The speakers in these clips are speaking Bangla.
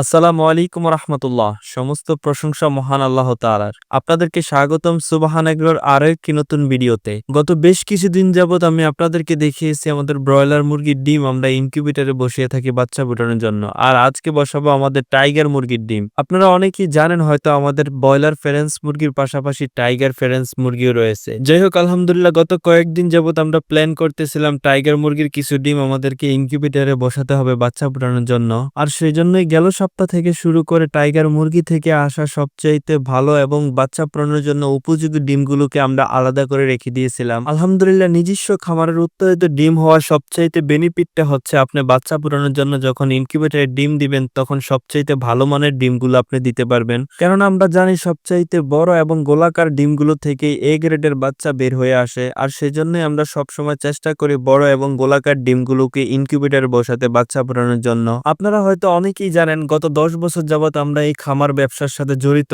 আসসালামু আলাইকুম রহমতুল্লাহ। সমস্ত প্রশংসা মহান আল্লাহ তাআলার। আপনাদেরকে স্বাগতম সুবাহান এগ্রোর আরও একটি নতুন ভিডিওতে। গত বেশ কিছুদিন যাবত আমি আপনাদেরকে দেখিয়েছি আমাদের ব্রয়লার মুরগির ডিম আমরা ইনকিউবেটরে বসিয়ে থাকি বাচ্চা ফুটানোর জন্য। আর আজকে বসাবো আমাদের টাইগার মুরগির ডিম। আপনারা অনেকেই জানেন হয়তো আমাদের ব্রয়লার ফেরেন্স মুরগির পাশাপাশি টাইগার ফেরেন্স মুরগিও রয়েছে। যাই হোক আলহামদুলিল্লাহ গত কয়েকদিন যাবত আমরা প্ল্যান করতেছিলাম টাইগার মুরগির কিছু ডিম আমাদেরকে ইনকিউবেটরে বসাতে হবে বাচ্চা ফুটানোর জন্য। আর সেই জন্যই গেল সপ্তাহ থেকে শুরু করে টাইগার মুরগি থেকে আসা সবচাইতে ভালো এবং বাচ্চা প্রাণের জন্য উপযোগী ডিমগুলোকে আমরা আলাদা করে রেখে দিয়েছিলাম। আলহামদুলিল্লাহ, নিজস্ব খামারের উৎপাদিত ডিম হওয়ার সবচাইতে বেনিফিটটা হচ্ছে আপনি বাচ্চা পুরানোর জন্য যখন ইনকিউবেটরে ডিম দিবেন, তখন সবচাইতে ভালো মানের ডিমগুলো আপনি দিতে পারবেন। কেননা আমরা জানি সবচাইতে বড় এবং গোলাকার ডিমগুলো থেকে এ গ্রেডের বাচ্চা বের হয়ে আসে। আর সেজন্যই আমরা সবসময় চেষ্টা করি বড় এবং গোলাকার ডিমগুলোকে ইনকিউবেটরে বসাতে বাচ্চা পুরানোর জন্য। আপনারা হয়তো অনেকেই জানেন গত দশ বছর যাবত আমরা এই খামার ব্যবসার সাথে জড়িত।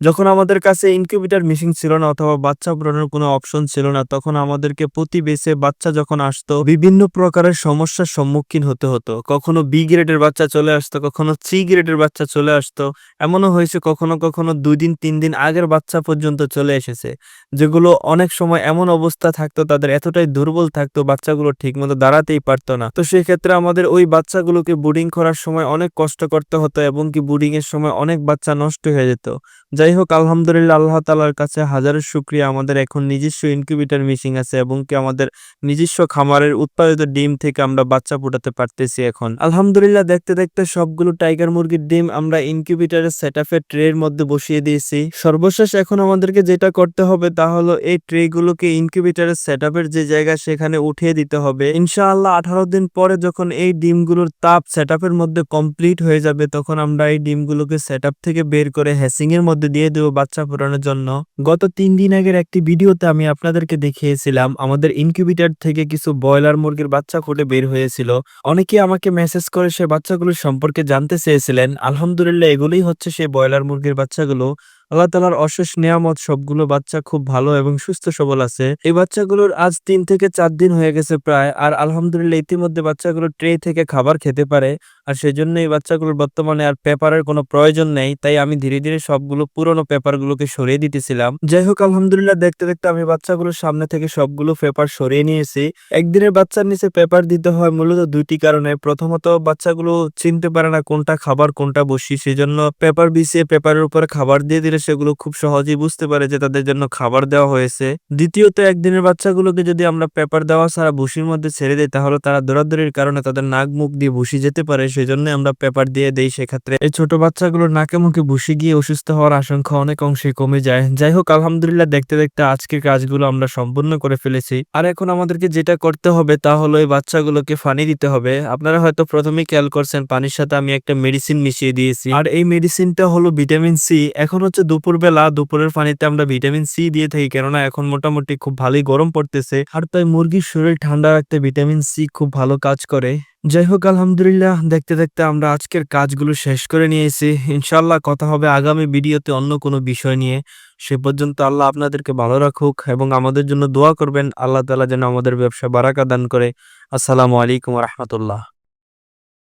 যখন আমাদের কাছে ইনকিউবেটর মেশিন ছিল না অথবা বাচ্চা পুরানোর কোনো অপশন ছিল না, তখন আমাদেরকে প্রতি বেসে বাচ্চা যখন আসতো, বিভিন্ন প্রকারের সমস্যার সম্মুখীন হতে হতো। কখনো বি গ্রেডের বাচ্চা চলে আসতো, কখনো সি গ্রেডের বাচ্চা চলে আসতো। এমনও হয়েছে কখনো কখনো দুই দিন, তিন দিন আগের বাচ্চা পর্যন্ত চলে এসেছে, যেগুলো অনেক সময় এমন অবস্থা থাকতো, তাদের এতটাই দুর্বল থাকতো, বাচ্চাগুলো ঠিকমতো দাঁড়াতেই পারতো না। তো সেক্ষেত্রে আমাদের ওই বাচ্চাগুলোকে বুডিং করার সময় অনেক কষ্ট করতে হতো, এবং কি বুডিং এর সময় অনেক বাচ্চা নষ্ট হয়ে যেত। যাই হোক, আলহামদুলিল্লাহ আল্লাহ তালার কাছে হাজারো শুক্রিয়া। আমাদের এখন নিজস্ব ইনকিউবেটর মেশিন আছে এবং কি আমাদের নিজস্ব খামারের উৎপাদিত ডিম থেকে আমরা বাচ্চা ফুটাতে পারতেছি এখন। আলহামদুলিল্লাহ দেখতে দেখতে সবগুলো টাইগার মুরগির ডিম আমরা ইনকিউবেটরের সেট আপের ট্রের মধ্যে বসিয়ে দিয়েছি। সর্বশেষ এখন আমাদেরকে যেটা করতে হবে তা হলো এই ট্রে গুলোকে ইনকিউবেটরের সেট যে জায়গা সেখানে উঠিয়ে দিতে হবে। ইনশাআল্লাহ আঠারো দিন পরে যখন এই ডিমগুলোর তাপ সেট মধ্যে কমপ্লিট হয়ে যাবে, তখন আমরা এই ডিমগুলোকে সেট থেকে বের করে হ্যাসিং এর মধ্যে দিয়ে দেবো বাচ্চা ফোটানোর জন্য। গত তিন দিন আগের একটি ভিডিওতে আমি আপনাদেরকে দেখিয়েছিলাম, আমাদের ইনকিউবিটার থেকে কিছু ব্রয়লার মুরগির বাচ্চা ফুটে বের হয়েছিল। অনেকে আমাকে মেসেজ করে সে বাচ্চাগুলো সম্পর্কে জানতে চেয়েছিলেন। আলহামদুলিল্লাহ, এগুলোই হচ্ছে সেই ব্রয়লার মুরগির বাচ্চাগুলো। আল্লাহ তালার অশেষ নিয়ামত, সবগুলো বাচ্চা খুব ভালো এবং সুস্থ সবল আছে। এই বাচ্চাগুলোর আজ তিন থেকে চার দিন হয়ে গেছে প্রায়, আর আলহামদুলিল্লাহ ইতিমধ্যে বাচ্চাগুলো ট্রে থেকে খাবার খেতে পারে, আর সেই জন্য এই বাচ্চাগুলোর বর্তমানে আর পেপারের কোনো প্রয়োজন নেই, তাই আমি ধীরে ধীরে সবগুলো পুরোনো পেপারগুলোকে সরিয়ে দিতেছিলাম। যাই হোক, আলহামদুলিল্লাহ দেখতে দেখতে আমি বাচ্চাগুলোর সামনে থেকে সবগুলো পেপার সরিয়ে নিয়েছি। একদিনের বাচ্চার নিচে পেপার দিতে হয় মূলত দুইটি কারণে। প্রথমত, বাচ্চাগুলো চিনতে পারে না কোনটা খাবার, কোনটা বসি, সেজন্য পেপার বিছিয়ে পেপারের উপরে খাবার দিয়ে দিলে সেগুলো খুব সহজেই বুঝতে পারে যে তাদের জন্য খাবার দেওয়া হয়েছে। দ্বিতীয়ত, একদিনের বাচ্চাগুলোকে যদি আমরা পেপার দেওয়া ছাড়া ভুসির মধ্যে ছেড়ে দিই, তাহলে তারা দৌড়াদৌড়ির কারণে তাদের নাক মুখ দিয়ে ভুসি যেতে পারে সেজন্য আমরা পেপার দিয়ে দেই সেক্ষেত্রে। এই ছোট বাচ্চাগুলোর নাকে মুখে ভুসি গিয়ে অসুস্থ হওয়ার আশঙ্কা অনেক অংশে কমে যায়। যাই হোক, আলহামদুলিল্লাহ, দেখতে দেখতে আজকের কাজগুলো আমরা সম্পূর্ণ করে ফেলেছি। আর এখন আমাদেরকে যেটা করতে হবে, তা হলো এই বাচ্চাগুলোকে পানি দিতে হবে। আপনারা হয়তো প্রথমেই খেয়াল করছেন, পানির সাথে আমি একটা মেডিসিন মিশিয়ে দিয়েছি। আর এই মেডিসিনটা হলো ভিটামিন সি। এখন হচ্ছে দুপুরবেলা দুপুরের পানিতে আমরা ভিটামিন সি দিয়ে থাকি, কেননা এখন মোটামুটি খুব ভালোই গরম পড়তেছে। আর তাই মুরগির শরীর ঠান্ডা রাখতে ভিটামিন সি খুব ভালো কাজ করে। যাই হোক, আলহামদুলিল্লাহ, দেখতে দেখতে আমরা আজকের কাজগুলো শেষ করে নিয়েছি। ইনশাল্লাহ কথা হবে আগামী ভিডিওতে অন্য কোনো বিষয় নিয়ে। সে পর্যন্ত আল্লাহ আপনাদেরকে ভালো রাখুক এবং আমাদের জন্য দোয়া করবেন। আল্লাহ তালা যেন আমাদের ব্যবসা বারাকা দান করে। আসসালামু আলাইকুম রহমতুল্লাহ।